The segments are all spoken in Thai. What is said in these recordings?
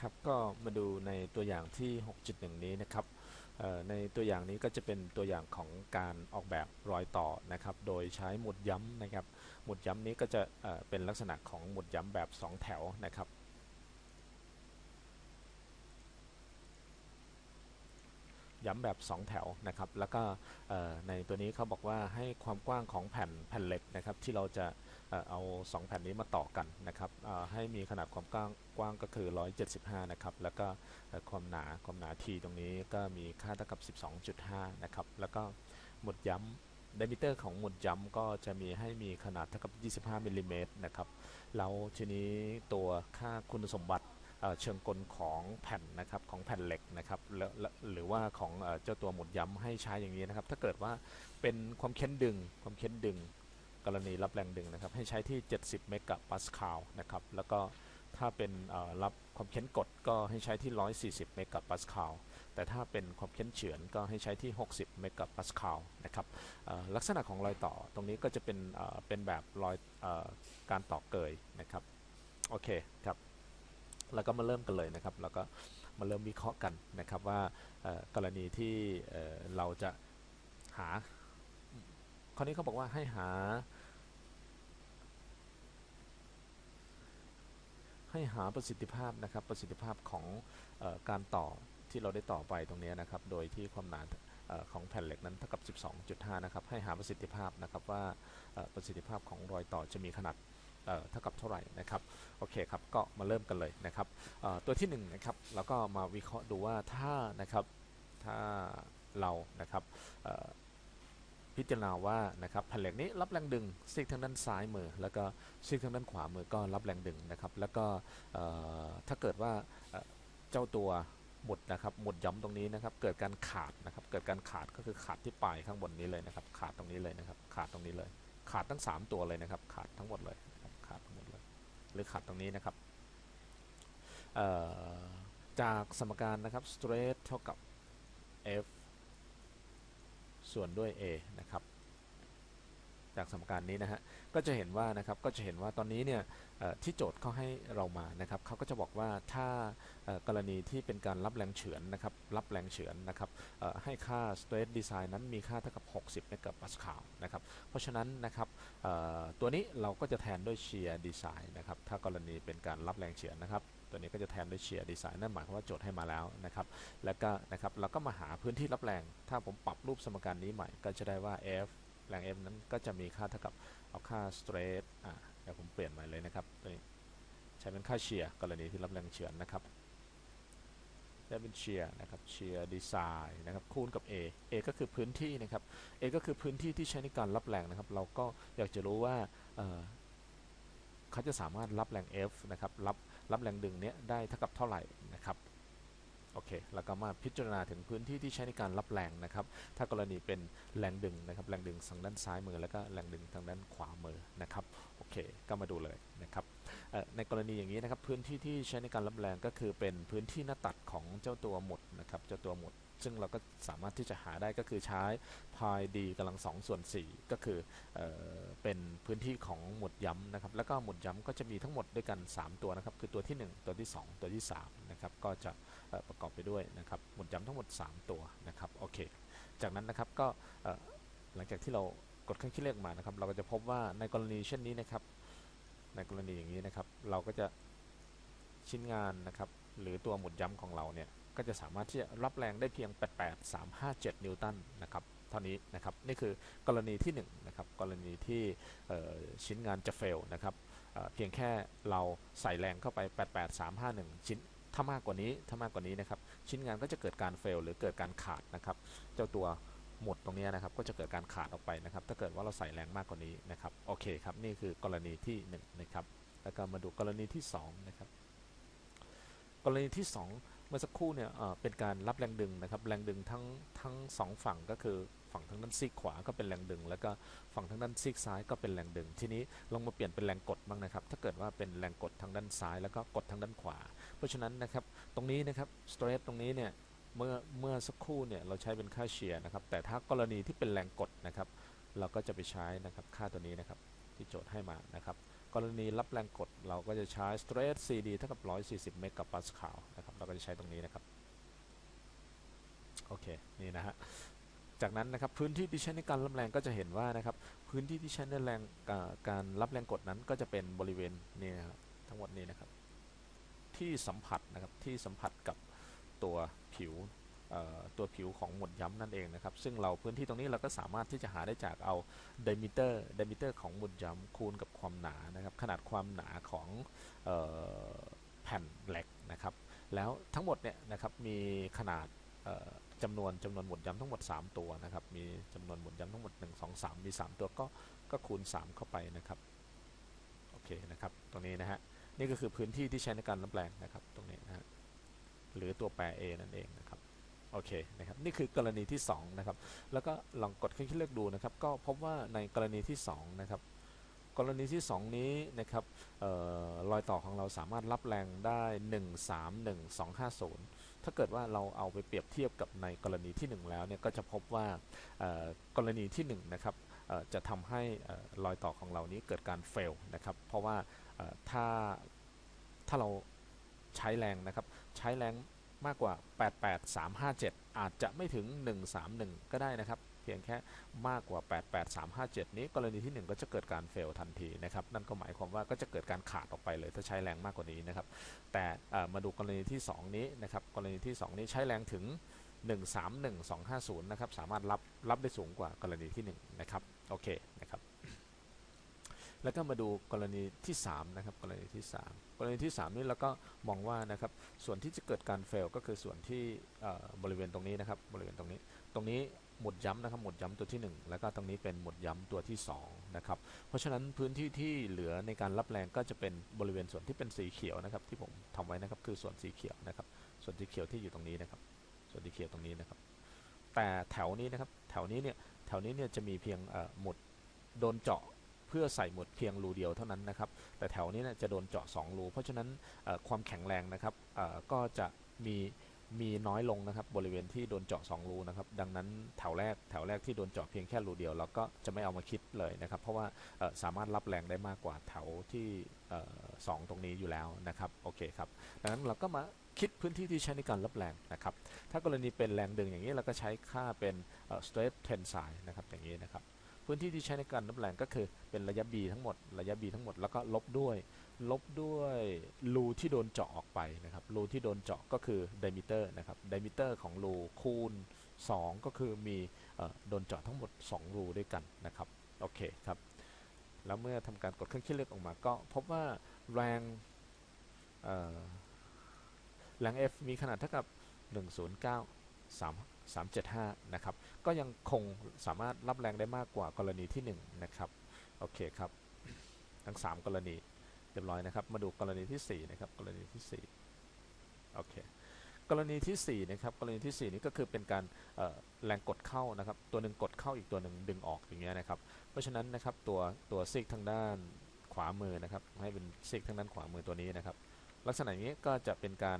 ครับก็มาดูในตัวอย่างที่ 6.1 นี้นะครับในตัวอย่างนี้ก็จะเป็นตัวอย่างของการออกแบบรอยต่อนะครับ โดยใช้หมุดย้ำนะครับ หมุดย้ำนี้ก็จะเเป็นลักษณะของหมุดย้ำแบบ 2 แถวนะครับ ย้ำแบบ 2 แถวนะครับ แล้วก็ในตัวนี้เขาบอกว่าให้ความกว้างของแผ่นแผ่นเหล็กนะครับ ที่เราจะเอ่อเอา2 แผ่นนี้มาต่อกันนะครับให้มีขนาดความกว้างกว้างก็คือ 175 นะครับ แล้วก็ความหนาความหนา t ตรงนี้ก็มีค่าเท่ากับ 12.5 นะครับ แล้วก็หมุดย้ำ d ดมิเตอร์ของหมุดย้ำก็จะมีให้มีขนาดเท่ากับ 25มิลลิเมตรนะครับ แล้วทีนี้ตัวค่าคุณสมบัติ เชิงกลของแผ่นนะครับของแผ่นเหล็กนะครับหรือว่าของเจ้าตัวหมุดย้ำให้ใช้อย่างนี้นะครับ ถ้าเกิดว่าเป็นความเค้นดึง ความเค้นดึง กรณีรับแรงดึงนะครับ ให้ใช้ที่ 70 เมกะปาสคาลนะครับแล้วก็ถ้าเป็นรับความเค้นกดก็ให้ใช้ที่ 140 เมกะปาสคาลแต่ถ้าเป็นความเค้นเฉือนก็ให้ใช้ที่ 60 เมกะปาสคาลนะครับลักษณะของรอยต่อตรงนี้ก็จะเป็นเป็นแบบรอยอการต่อเกยนะครับโอเคครับ แล้วก็มาเริ่มกันเลยนะครับ แล้วก็มาเริ่มวิเคราะห์กันนะครับว่ากรณีที่เราจะหาข้อนี้เขาบอกว่าให้หา ให้หาประสิทธิภาพนะครับประสิทธิภาพของออการต่อที่เราได้ต่อไปตรงนี้นะครับ โดยที่ความหนาอของแผ่นเหล็กนั้นเท่ากับ 12.5 นะครับ ให้หาประสิทธิภาพนะครับว่าประสิทธิภาพของรอยต่อจะมีขนาด เท่ากับเท่าไหร่นะครับโอเคครับก็มาเริ่มกันเลยนะครับตัวที่1นงนะครับแล้วก็มาวิเคราะห์ดูว่าถ้านะครับถ้าเรานะครับพิจารณาว่านะครับแผ่นเหล็กนี้รับแรงดึงซีกทางด้านซ้ายมือ แล้วก็ซีกทางด้านขวามือก็รับแรงดึงนะครับแล้วก็ถ้าเกิดว่าเจ้าตัวหมดนะครับหมดย้ำตรงนี้นะครับ เกิดการขาดนะครับ เกิดการขาดก็คือขาดที่ปลายข้างบนนี้เลยนะครับ ขาดตรงนี้เลยนะครับ ขาดตรงนี้เลย ขาดทั้ง 3 ตัวเลยนะครับ ขาดทั้งหมดเลย หรือขัดตรงนี้นะครับจากสมการนะครับ straight เท่ากับ f ส่วนด้วย a นะครับ จากสมการนี้นะฮะก็จะเห็นว่านะครับก็จะเห็นว่าตอนนี้เนี่ยที่โจทย์เขาให้เรามานะครับเขาก็จะบอกว่าถ้ากรณีที่เป็นการรับแรงเฉือนนะครับรับแรงเฉือนนะครับให้ค่า stress design นั้นมีค่าเท่ากับ 60เมกะปาสคาลนะครับเพราะฉะนั้นนะครับตัวนี้เราก็จะแทนด้วย shear design นะครับถ้ากรณีเป็นการรับแรงเฉือนนะครับตัวนี้ก็จะแทนด้วย shear design นั่นหมายความว่าโจทย์ให้มาแล้วนะครับ แล้วก็นะครับเราก็มาหาพื้นที่รับแรง ถ้าผมปรับรูปสมการนี้ใหม่ก็จะได้ว่า F แรง F นั้นก็จะมีค่าเท่ากับเอาค่า stress อะเดี๋ยวผมเปลี่ยนใหม่เลยนะครับตัวนี้ใช้เป็นค่าเชียร์กรณีที่รับแรงเฉือนนะครับได้เป็นเชียร์นะครับเชียร์ดีไซน์นะครับคูณกับ A A ก็คือพื้นที่นะครับ A ก็คือพื้นที่ที่ใช้ในการรับแรงนะครับ เราก็อยากจะรู้ว่าเเขาจะสามารถรับแรง F นะครับรับรับแรงดึงเนี้ยได้เท่ากับเท่าไหร่นะครับ โอเคแล้วก็มาพิจารณาถึงพื้นที่ที่ใช้ในการรับแรงนะครับ ถ้ากรณีเป็นแรงดึงนะครับ แรงดึงทางด้านซ้ายมือ แล้วก็แรงดึงทางด้านขวามือนะครับ โอเค ก็มาดูเลยนะครับ ในกรณีอย่างนี้นะครับ พื้นที่ที่ใช้ในการรับแรงก็คือเป็นพื้นที่หน้าตัดของเจ้าตัวหมดนะครับ เจ้าตัวหมด ซึ่งเราก็สามารถที่จะหาได้ก็คือใช้ pi d กำลัง2ส่วน4ก็คือเออเป็นพื้นที่ของหมุดย้ำนะครับ แล้วก็หมุดย้ำก็จะมีทั้งหมดด้วยกัน 3 ตัวนะครับ คือตัวที่ 1 ตัวที่ 2 ตัวที่3นะครับก็จะประกอบไปด้วยนะครับหมุดย้ำทั้งหมด 3 ตัวนะครับโอเค จากนั้นนะครับก็หลังจากที่เรากดเครื่องคิดเลขมานะครับ เราก็จะพบว่าในกรณีเช่นนี้นะครับ ในกรณีอย่างนี้นะครับ เราก็จะชิ้นงานนะครับ หรือตัวหมุดย้ำของเราเนี่ย ก็จะสามารถที่จะรับแรงได้เพียง 88357 นิวตันนะครับเท่านี้นะครับนี่คือกรณีที่1นะครับกรณีที่ชิ้นงานจะเฟลนะครับเเพียงแค่เราใส่แรงเข้าไป 88351 ชิ้นถ้ามากกว่านี้ถ้ามากกว่านี้นะครับชิ้นงานก็จะเกิดการเฟลหรือเกิดการขาดนะครับเจ้าตัวหมดตรงนี้นะครับก็จะเกิดการขาดออกไปนะครับ ถ้าเกิดว่าเราใส่แรงมากกว่านี้นะครับโอเคครับนี่คือกรณีที่1นะครับแล้วก็มาดูกรณีที่2นะครับกรณีที่ 2 เมื่อสักครู่เนี่ยเป็นการรับแรงดึงนะครับแรงดึงทั้งทั้งสองฝั่งก็คือฝั่งทางด้านซีกขวาก็เป็นแรงดึง แล้วก็ฝั่งทางด้านซีกซ้ายก็เป็นแรงดึง ทีนี้ลองมาเปลี่ยนเป็นแรงกดบ้างนะครับ ถ้าเกิดว่าเป็นแรงกดทางด้านซ้ายแล้วก็กดทางด้านขวา เพราะฉะนั้นนะครับตรงนี้นะครับสเตรทตรงนี้เนี่ยเมื่อเมื่อสักครู่เนี่ยเราใช้เป็นค่าเชียร์นะครับแต่ถ้ากรณีที่เป็นแรงกดนะครับ เราก็จะไปใช้นะครับค่าตัวนี้นะครับ ที่โจทย์ให้มานะครับ กรณีรับแรงกดเราก็จะใช้ stress CD เท่ากับ 140 เมกะปาสคาลนะครับ เราก็จะใช้ตรงนี้นะครับ โอเค นี่นะฮะ จากนั้นนะครับพื้นที่ที่ใช้ในการรับแรงก็จะเห็นว่านะครับ พื้นที่ที่ใช้ในแรงการรับแรงกดนั้นก็จะเป็นบริเวณนี่นะครับทั้งหมดนี้นะครับ ที่สัมผัสนะครับที่สัมผัสกับตัวผิว ตัวผิวของหมุดย้ำนั่นเองนะครับ ซึ่งเราพื้นที่ตรงนี้เราก็สามารถที่จะหาได้จากเอาเดมิเตอร์เดมิเตอร์ของหมุดย้ำคูณกับความหนานะครับ ขนาดความหนาของแผ่นเหล็กนะครับ แล้วทั้งหมดเนี่ยนะครับมีขนาดจำนวนจำนวนหมุดย้ำทั้งหมด 3 ตัวนะครับ มีจำนวนหมุดย้ำทั้งหมด 1 2 3 มี 3 ตัวก็ก็คูณ 3 เข้าไปนะครับ โอเคนะครับตรงนี้นะฮะ นี่ก็คือพื้นที่ที่ใช้ในการรับแรงนะครับ ตรงนี้นะฮะ หรือตัวแปร A นั่นเองนะครับ โอเคนะครับนี่คือกรณีที่2นะครับแล้วก็ลองกดคลิกเลือกดูนะครับ ก็พบว่าในกรณีที่2นะครับกรณีที่ 2 นี้นะครับออรอยต่อของเราสามารถรับแรงได้ 131250 ถ้าเกิดว่าเราเอาไปเปรียบเทียบกับในกรณีที่ 1 แล้วเนี่ยก็จะพบว่ากรณีที่ 1 นะครับจะทำให้รอยต่อของเรานี้เกิดการเฟลนะครับ เพราะว่าถ้าถ้าเราใช้แรงนะครับใช้แรง มากกว่า 88357 อาจจะไม่ถึง 131 ก็ได้นะครับ เพียงแค่มากกว่า 88357 นี้กรณีที่ 1 ก็จะเกิดการเฟลทันทีนะครับ นั่นก็หมายความว่าก็จะเกิดการขาดออกไปเลยถ้าใช้แรงมากกว่านี้นะครับ แต่มาดูกรณีที่ 2 นี้นะครับ กรณีที่ 2 นี้ใช้แรงถึง 131250 นะครับ สามารถรับรับได้สูงกว่ากรณีที่ 1 นะครับ โอเคนะครับ แล้วก็มาดูกรณีที่3นะครับกรณีที่ 3 กรณีที่ 3 นี้เราก็มองว่านะครับส่วนที่จะเกิดการเฟลก็คือส่วนที่บริเวณตรงนี้นะครับบริเวณตรงนี้ ตรงนี้หมุดย้ำนะครับหมุดย้ำตัวที่ 1 แล้วก็ตรงนี้เป็นหมุดย้ำตัวที่2นะครับเพราะฉะนั้นพื้นที่ที่เหลือในการรับแรงก็จะเป็นบริเวณส่วนที่เป็นสีเขียวนะครับที่ผมทำไว้นะครับคือส่วนสีเขียวนะครับส่วนสีเขียวที่อยู่ตรงนี้นะครับ ส่วนสีเขียวตรงนี้นะครับ แต่แถวนี้นะครับแถวนี้เนี่ยแถวนี้เนี่ยจะมีเพียงหมุดโดนเจาะ เพื่อใส่หมดเพียงรูเดียวเท่านั้นนะครับ แต่แถวนี้นี่ยจะโดนเจาะ2รูเพราะฉะนั้นความแข็งแรงนะครับก็จะมีมีน้อยลงนะครับบริเวณที่โดนเจาะ2รูนะครับดังนั้นแถวแรกแถวแรกที่โดนเจาะเพียงแค่รูเดียวเราก็จะไม่เอามาคิดเลยนะครับ เพราะว่าสามารถรับแรงได้มากกว่าแถวที่สองตรงนี้อยู่แล้วนะครับโอเคครับดังนั้นเราก็มาคิดพื้นที่ที่ใช้ในการรับแรงนะครับถ้ากรณีเป็นแรงดึงอย่างนี้เราก็ใช้ค่าเป็น stress tensile นะครับอย่างนี้นะครับ พื้นที่ที่ใช้ในการรับแรงก็คือเป็นระยะ b ทั้งหมด ระยะ b ทั้งหมดแล้วก็ลบด้วย ลบด้วยรูที่โดนเจาะออกไปนะครับรูที่โดนเจาะก็คือไดมิเตอร์นะครับไดมิเตอร์ของรูคูณ 2 ก็คือมีโดนเจาะทั้งหมด 2 รูด้วยกันนะครับโอเคครับแล้วเมื่อทำการกดเครื่องคิดเลขออกมาก็พบว่าแรงแรง F มีขนาดเท่ากับ 109 3 375 นะครับ ก็ยังคงสามารถรับแรงได้มากกว่ากรณีที่ 1 นะครับ โอเคครับ ทั้ง 3 กรณีเรียบร้อยนะครับ มาดูกรณีที่ 4 นะครับ กรณีที่ 4 โอเค กรณีที่ 4 นะครับ กรณีที่ 4 นี้ก็คือเป็นการแรงกดเข้านะครับ ตัวหนึ่งกดเข้าอีกตัวหนึ่งดึงออกอย่างเงี้ยนะครับ เพราะฉะนั้นนะครับตัวตัวซีกทางด้านขวามือนะครับ ให้เป็นซีกทางด้านขวามือตัวนี้นะครับ ลักษณะนี้ก็จะเป็นการ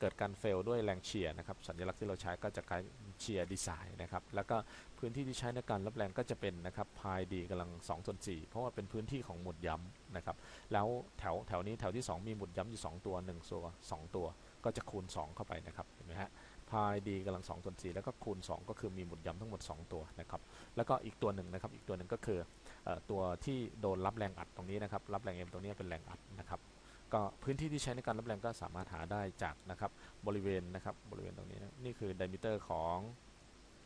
เกิดการเฟลด้วยแรงเชียร์นะครับ สัญลักษณ์ที่เราใช้ก็จะคล้ายเชียร์ดีไซน์นะครับ แล้วก็พื้นที่ที่ใช้ในการรับแรงก็จะเป็นนะครับพายดีกำลัง2ส่วน4เพราะว่าเป็นพื้นที่ของหมุดย้ำนะครับ แล้วแถวแถวนี้แถวที่ 2 มีหมุดย้ำอยู่ 2 ตัว 1 ตัว 2 ตัว ก็จะคูณ 2 เข้าไปนะครับ เห็นไหมฮะพายดีกำลัง2ส่วน4แล้วก็คูณ 2 ก็คือมีหมุดย้ำทั้งหมด 2 ตัวนะครับ แล้วก็อีกตัวหนึ่งนะครับ อีกตัวหนึ่งก็คือตัวที่โดนรับแรงอัดตรงนี้นะครับ รับแรงเอ็มตรงนี้เป็นแรงอัดนะครับ ก็พื้นที่ที่ใช้ในการรับแรงก็สามารถหาได้จากนะครับบริเวณนะครับบริเวณตรงนี้นะนี่คือไดมิเตอร์ของ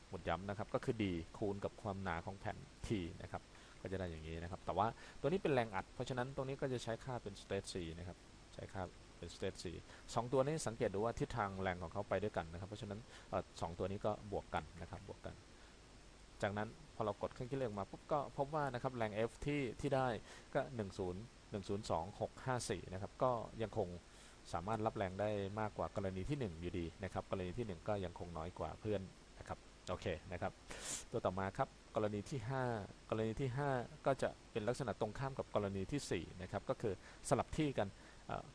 หมุดย้ำนะครับก็คือ d คูณกับความหนาของแผ่น t นะครับก็จะได้อย่างนี้นะครับแต่ว่าตัวนี้เป็นแรงอัด เพราะฉะนั้นตรงนี้ก็จะใช้ค่าเป็น state 4นะครับใช้ค่าเป็น state 4สองตัวนี้สังเกตดูว่าทิศทางแรงของเขาไปด้วยกันนะครับ เพราะฉะนั้นสองตัวนี้ก็บวกกันนะครับบวกกัน จากนั้นพอเรากดเครื่องคิดเลขมาปุ๊บก็พบว่านะครับแรง F ที่ที่ได้ก็ 10 102654 นะครับ ก็ยังคงสามารถรับแรงได้มากกว่ากรณีที่ 1 อยู่ดีนะครับ กรณีที่ 1 ก็ยังคงน้อยกว่าเพื่อนนะครับโอเคนะครับ ตัวต่อมาครับกรณีที่ 5 กรณีที่ 5 ก็จะเป็นลักษณะตรงข้ามกับกรณีที่ 4 นะครับ ก็คือสลับที่กัน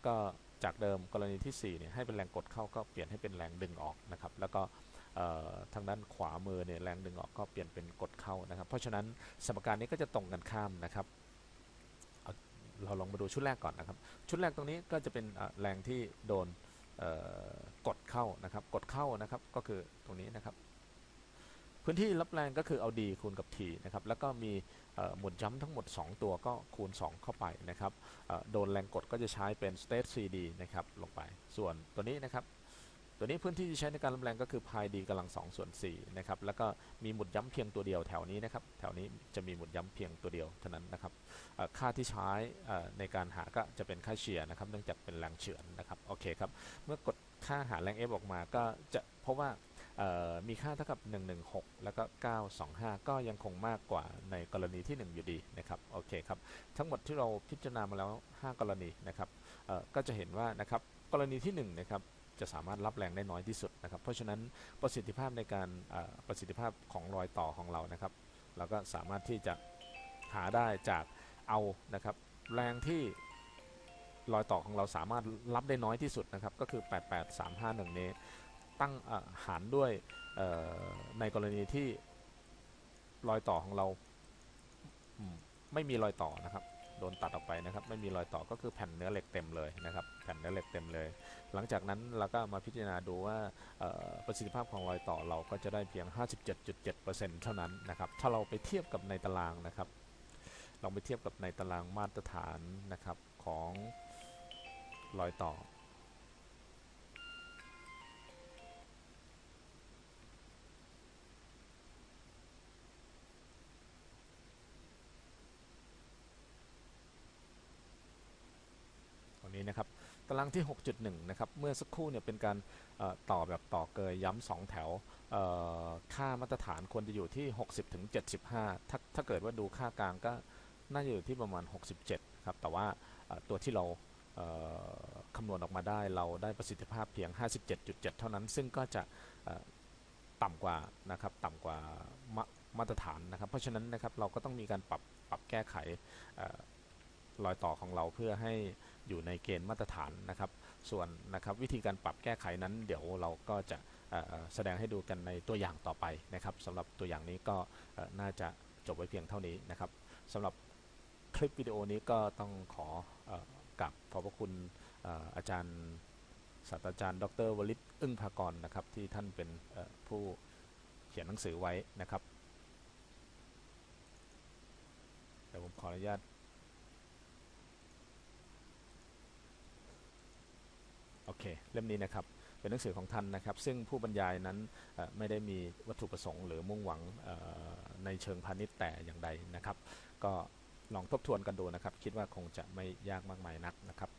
ก็จากเดิมกรณีที่ 4 เนี่ยให้เป็นแรงกดเข้าก็เปลี่ยนให้เป็นแรงดึงออกนะครับ แล้วก็ ทางด้านขวามือเนี่ยแรงดึงออกก็เปลี่ยนเป็นกดเข้านะครับ เพราะฉะนั้นสมการนี้ก็จะตรงกันข้ามนะครับเราลองมาดูชุดแรกก่อนนะครับ ชุดแรกตรงนี้ก็จะเป็นแรงที่โดนกดเข้านะครับ กดเข้านะครับก็คือตรงนี้นะครับ พื้นที่รับแรงก็คือเอา d คูณกับ t นะครับ แล้วก็มีหมุนย้ำทั้งหมด 2 ตัวก็คูณ 2 เข้าไปนะครับโดนแรงกดก็จะใช้เป็น state cd นะครับลงไป ส่วนตัวนี้นะครับ ตัวนี้พื้นที่ที่ใช้ในการรับแรงก็คือ pi d กำลัง2ส่วน4นะครับแล้วก็มีหมุดย้ำเพียงตัวเดียวแถวนี้นะครับแถวนี้จะมีหมุดย้ำเพียงตัวเดียวเท่านั้นนะครับค่าที่ใช้ในการหาก็จะเป็นค่าเฉียนะครับเนื่องจากเป็นแรงเฉือนนะครับโอเคครับเมื่อกดค่าหาแรง F ออกมาก็จะพบว่าเอ่อมีค่าเท่ากับ 116 แล้วก็ 925 ก็ยังคงมากกว่าในกรณีที่ 1 อยู่ดีนะครับโอเคครับทั้งหมดที่เราพิจารณามาแล้ว 5 กรณีนะครับก็จะเห็นว่านะครับกรณีที่1นะครับ จะสามารถรับแรงได้น้อยที่สุดนะครับ เพราะฉะนั้นประสิทธิภาพในการประสิทธิภาพของรอยต่อของเรานะครับ เราก็สามารถที่จะหาได้จากเอานะครับ แรงที่รอยต่อของเราสามารถรับได้น้อยที่สุดนะครับ ก็คือ 88351 นี้ ตั้งหารด้วยในกรณีที่รอยต่อของเราไม่มีรอยต่อนะครับ โดนตัดออกไปนะครับ ไม่มีรอยต่อก็คือแผ่นเนื้อเหล็กเต็มเลยนะครับ แผ่นเนื้อเหล็กเต็มเลย หลังจากนั้นเราก็มาพิจารณาดูว่าประสิทธิภาพของรอยต่อเราก็จะได้เพียง 57.7%เท่านั้นนะครับ ถ้าเราไปเทียบกับในตารางนะครับ ลองไปเทียบกับในตารางมาตรฐานนะครับของรอยต่อ ตารางที่ 6.1 นะครับ เมื่อสักครู่เนี่ยเป็นการต่อแบบต่อเกยย้ำสองแถว ค่ามาตรฐานควรจะอยู่ที่ 60ถึง75 ถ้าถ้าเกิดว่าดูค่ากลางก็น่าจะอยู่ที่ประมาณ 67 ครับ แต่ว่าตัวที่เราเคำนวณออกมาได้เราได้ประสิทธิภาพเพียง 57.7 เท่านั้น ซึ่งก็จะต่ำกว่านะครับต่ำกว่ามามาตรฐานนะครับ เพราะฉะนั้นนะครับเราก็ต้องมีการปรับปรับแก้ไขรอยต่อของเราเพื่อให้ อยู่ในเกณฑ์มาตรฐานนะครับ ส่วนนะครับวิธีการปรับแก้ไขนั้น เดี๋ยวเราก็จะแสดงให้ดูกันในตัวอย่างต่อไปนะครับสำหรับตัวอย่างนี้ก็น่าจะจบไว้เพียงเท่านี้นะครับสำหรับคลิปวิดีโอนี้ก็ต้องขออกับขอบพระคุณอออาจารย์ศาสตราจารย์ ดรวลิตอึ้งภากรนะครับที่ท่านเป็นผู้เขียนหนังสือไว้นะครับเดี๋ยวผมขออนุญาต โอ เคเล่มนี้นะครับเป็นหนังสือของท่านนะครับ ซึ่งผู้บรรยายนั้นไม่ได้มีวัตถุประสงค์หรือมุ่งหวังในเชิงพาณิชย์แต่อย่างใดนะครับ ก็ลองทบทวนกันดูนะครับ คิดว่าคงจะไม่ยากมากมายนักนะครับ